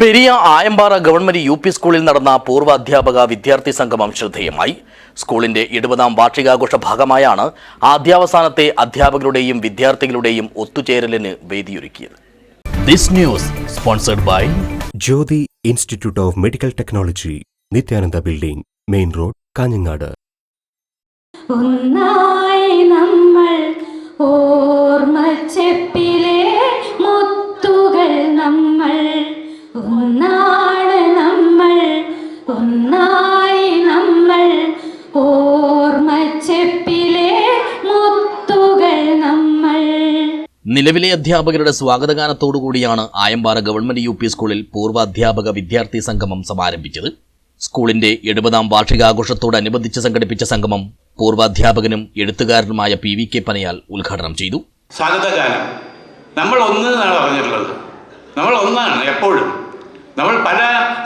Periya Ayampara government U P സ്കൂളിൽ നടന്ന പൂർവാധ്യാപക വിദ്യാർത്ഥി സംഗമം ശ്രദ്ധേയമായി. സ്കൂളിന്റെ എഴുപതാം വാർഷികാഘോഷ ഭാഗമായാണ് ആദ്യാവസാനത്തെ അധ്യാപകരുടെയും വിദ്യാർത്ഥികളുടെയും ഒത്തുചേരലിന് വേദിയൊരുക്കിയത്. This news sponsored by Jyothi institute of medical technology Nithyananda building main road Kanhangad. ഒന്നായി നമ്മൾ ഓർമ്മച്ചെപ്പിലെ ഒന്നായി നമ്മൾ ഓർമ്മച്ചെപ്പിലെ മുത്തുകൾ നമ്മൾ. നിലവിലെ അധ്യാപകരുടെ സ്വാഗതഗാനത്തോടുകൂടിയാണ് ആയമ്പാറ ഗവൺമെന്റ് യു പി സ്കൂളിൽ പൂർവാധ്യാപക വിദ്യാർത്ഥി സംഗമം സമാരംഭിച്ചത്. സ്കൂളിന്റെ എഴുപതാം വാർഷികാഘോഷത്തോടനുബന്ധിച്ച് സംഘടിപ്പിച്ച സംഗമം പൂർവാധ്യാപകനും എഴുത്തുകാരനുമായ പി വി കെ പനയാൽ ഉദ്ഘാടനം ചെയ്തു. സ്വാഗതഗാനം. നമ്മൾ ഒന്ന് എന്നാണ് പറഞ്ഞിട്ടുള്ളത്. നമ്മൾ ഒന്നാണ് എപ്പോഴും. നമ്മൾ പല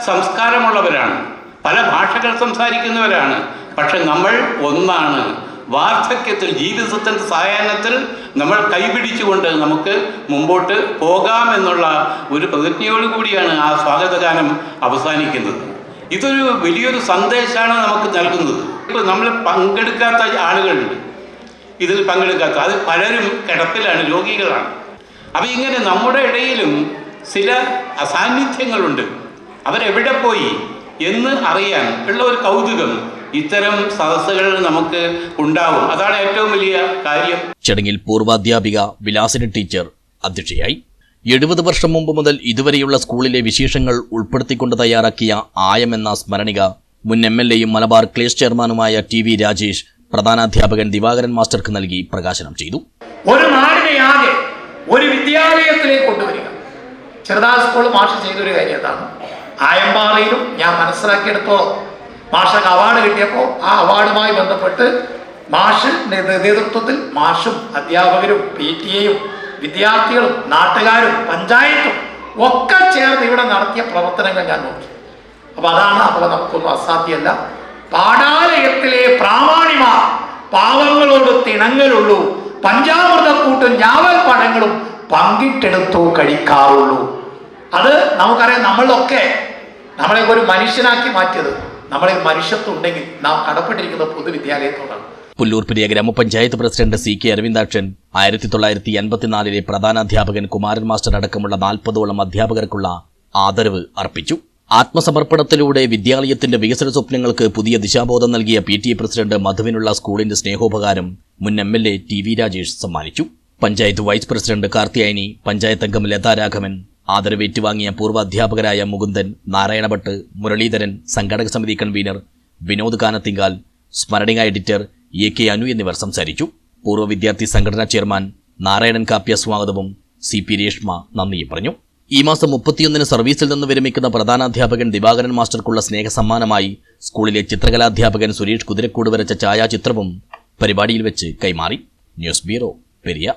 സംസ്കാരമുള്ളവരാണ്. പല ഭാഷകൾ സംസാരിക്കുന്നവരാണ്. പക്ഷെ നമ്മൾ ഒന്നാണ്. വാർദ്ധക്യത്തിൽ ജീവിതത്തിന്റെ സായാഹ്നത്തിൽ നമ്മൾ കൈപിടിച്ചുകൊണ്ട് നമുക്ക് മുമ്പോട്ട് പോകാമെന്നുള്ള ഒരു പ്രതിജ്ഞയോടുകൂടിയാണ് ആ സ്വാഗതഗാനം അവസാനിക്കുന്നത്. ഇതൊരു വലിയൊരു സന്ദേശമാണ് നമുക്ക് നൽകുന്നത്. ഇപ്പോൾ നമ്മൾ പങ്കെടുക്കാത്ത ആളുകളുണ്ട്. ഇതിൽ പങ്കെടുക്കാത്ത അത് പലരും കിടപ്പിലാണ് രോഗികളാണ്. അപ്പം ഇങ്ങനെ നമ്മുടെ ഇടയിലും ചില അസാന്നിധ്യങ്ങളുണ്ട്. അവരെവിടെ പോയി? എന്ന് അറിയാൻ ഉള്ള ഒരു കൗതുകം ഇത്തരം സദസ്സുകൾ നമുക്ക് ഉണ്ടാവും. അതാണ് ഏറ്റവും വലിയ കാര്യം. ചടങ്ങിൽ പൂർവാധ്യാപിക വിലാസിനി ടീച്ചർ അധ്യക്ഷയായി. എഴുപത് വർഷം മുമ്പ് മുതൽ ഇതുവരെയുള്ള സ്കൂളിലെ വിശേഷങ്ങൾ ഉൾപ്പെടുത്തിക്കൊണ്ട് തയ്യാറാക്കിയ ആയം എന്ന സ്മരണിക മുൻ എം എൽ എയും മലബാർ ക്ലേസ് ചെയർമാനുമായ ടി വി രാജേഷ് പ്രധാനാധ്യാപകൻ ദിവാകരൻ മാസ്റ്റർക്ക് നൽകി പ്രകാശനം ചെയ്തു. ഒരു നാടിനെ ആകെ ഒരു വിദ്യാലയത്തിലേക്ക് കൊണ്ടുവരിക. ചെറുതാ സ്കൂൾ മാഷ് ചെയ്തൊരു കാര്യം അതാണ്. ആയമ്പാറയിലും ഞാൻ മനസ്സിലാക്കിയെടുത്തോളം മാഷക്ക് അവാർഡ് കിട്ടിയപ്പോൾ ആ അവാർഡുമായി ബന്ധപ്പെട്ട് മാഷ് നേതൃത്വത്തിൽ മാഷും അധ്യാപകരും പി ടി എയും വിദ്യാർത്ഥികളും നാട്ടുകാരും പഞ്ചായത്തും ഒക്കെ ചേർന്ന് ഇവിടെ നടത്തിയ പ്രവർത്തനങ്ങൾ ഞാൻ നോക്കി. അപ്പൊ അതാണ് അപ്പോൾ നമുക്കൊന്നും അസാധ്യമല്ല. പാടാലയത്തിലെ പ്രാമാണിമാർ പാവങ്ങളോട് തിണങ്ങലുള്ളൂ. പഞ്ചാമൃതക്കൂട്ടും ഞാവൽ പടങ്ങളും പങ്കിട്ടെടുത്തു കഴിക്കാറുള്ളൂ. അത് നമുക്കറിയാം നമ്മളൊക്കെ നമ്മളെ ഒരു മനുഷ്യനാക്കി മാറ്റിയത്. നമ്മളെ മനുഷ്യത്വമുണ്ടെങ്കിൽ നാം കടപ്പെട്ടിരിക്കുന്ന പൊതുവിദ്യാലയത്തോടാണ് പുല്ലൂർ പെരിയ ഗ്രാമപഞ്ചായത്ത് പ്രസിഡന്റ് സി കെ അരവിന്ദാക്ഷൻ ആയിരത്തി തൊള്ളായിരത്തി എൺപത്തിനാലിലെ പ്രധാനാധ്യാപകൻ കുമാരൻ മാസ്റ്റർ അടക്കമുള്ള നാൽപ്പതോളം അധ്യാപകർക്കുള്ള ആദരവ് അർപ്പിച്ചു. ആത്മസമർപ്പണത്തിലൂടെ വിദ്യാലയത്തിന്റെ വികസന സ്വപ്നങ്ങൾക്ക് പുതിയ ദിശാബോധം നൽകിയ പി ടി എ പ്രസിഡന്റ് മധുവിനുള്ള സ്കൂളിന്റെ സ്നേഹോപകാരം മുൻ M L A T V Rajesh സമ്മാനിച്ചു. പഞ്ചായത്ത് വൈസ് പ്രസിഡന്റ് കാർത്തിയായനി പഞ്ചായത്ത് അംഗം ലതാ ആദരവ് പൂർവാധ്യാപകരായ മുകുന്ദൻ നാരായണഭട്ട് മുരളീധരൻ സംഘടക സമിതി കൺവീനർ വിനോദ് കാനത്തിങ്കാൽ സ്മരണിക എഡിറ്റർ എ കെ അനു എന്നിവർ സംസാരിച്ചു. പൂർവ വിദ്യാർത്ഥി സംഘടനാ ചെയർമാൻ നാരായണൻ കാപ്യ സ്വാഗതവും സി പി രേഷ്മ നന്ദിയും പറഞ്ഞു. ഈ മാസം മുപ്പത്തിയൊന്നിന് സർവീസിൽ നിന്ന് വിരമിക്കുന്ന പ്രധാനാധ്യാപകൻ ദിവാകരൻ മാസ്റ്റർക്കുള്ള സ്നേഹസമ്മാനമായി സ്കൂളിലെ ചിത്രകലാധ്യാപകൻ സുരേഷ് കുതിരക്കൂട് വരച്ച ഛായാചിത്രവും പരിപാടിയിൽ വെച്ച് കൈമാറി. News bureau Periya.